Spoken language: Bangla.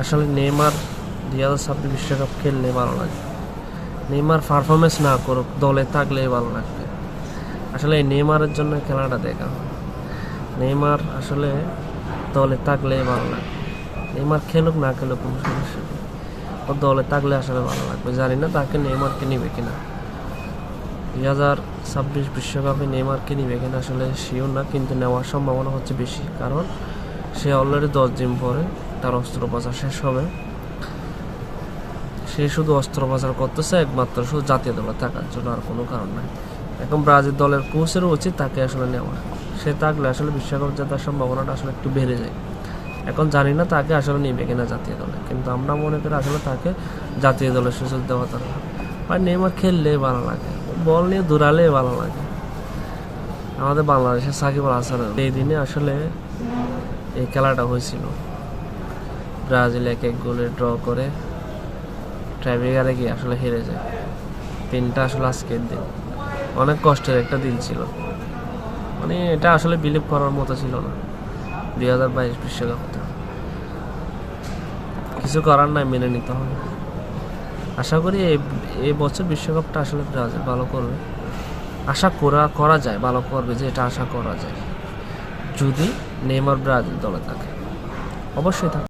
আসলে নেইমার দুই হাজার ছাব্বিশ বিশ্বকাপ খেললে ভালো লাগে। নেইমার পারফরমেন্স না করুক, দলে থাকলেই ভালো লাগবে। আসলে এই নেইমারের জন্য খেলাটা দেখা। নেইমার আসলে দলে থাকলেই ভালো লাগবে। নেইমার খেলুক না খেলুক, কোনো সমস্যা নেই। ও দলে থাকলে আসলে ভালো লাগবে। জানি না তাকে নেইমারকে নিবে কিনা। দুই হাজার ছাব্বিশ বিশ্বকাপে নেইমারকে নিবে কিনা আসলে শিওর না, কিন্তু নেওয়ার সম্ভাবনা হচ্ছে বেশি। কারণ সে অলরেডি দশ দিন পরে তার অস্ত্রোপচার শেষ হবে। সে শুধু অস্ত্রোপচার করতেছে, একমাত্র শুধু জাতীয় দলে থাকার জন্য আর কোনো কারণ নাই। এখন ব্রাজিল দলের কোচেরও উচিত তাকে আসলে নেওয়া। সে থাকলে আসলে বিশ্বকাপ জেতার সম্ভাবনাটা আসলে একটু বেড়ে যায়। এখন জানি না তাকে আসলে নেবে কিনা জাতীয় দলে, কিন্তু আমরা মনে করি আসলে তাকে জাতীয় দলের সুযোগ দেওয়া দরকার। আর নেইমার খেললে ভালো লাগে, বল নিয়ে দৌড়ালে ভালো লাগে। আমাদের বাংলাদেশের সাকিব আল হাসান এই দিনে আসলে এই খেলাটা হয়েছিল। ব্রাজিল এক এক গোলে ড্র করে ট্রাইব্রেকারে গিয়ে আসলে হেরে যায়। দিনটা আসলে আজকের দিন। অনেক কষ্টের একটা দিন ছিল। মানে এটা আসলে বিলিভ করার মতো ছিল না। দুই হাজার বাইশ বিশ্বকাপটা। কিছু করার নাই, মেনে নিতে হবে। আশা করি এই বছর বিশ্বকাপটা আসলে ব্রাজিল ভালো করবে। আশা করা করা যায়, ভালো করবে যে এটা আশা করা যায়। যদি নেইমার ব্রাজিল দলে থাকে। অবশ্যই থাকে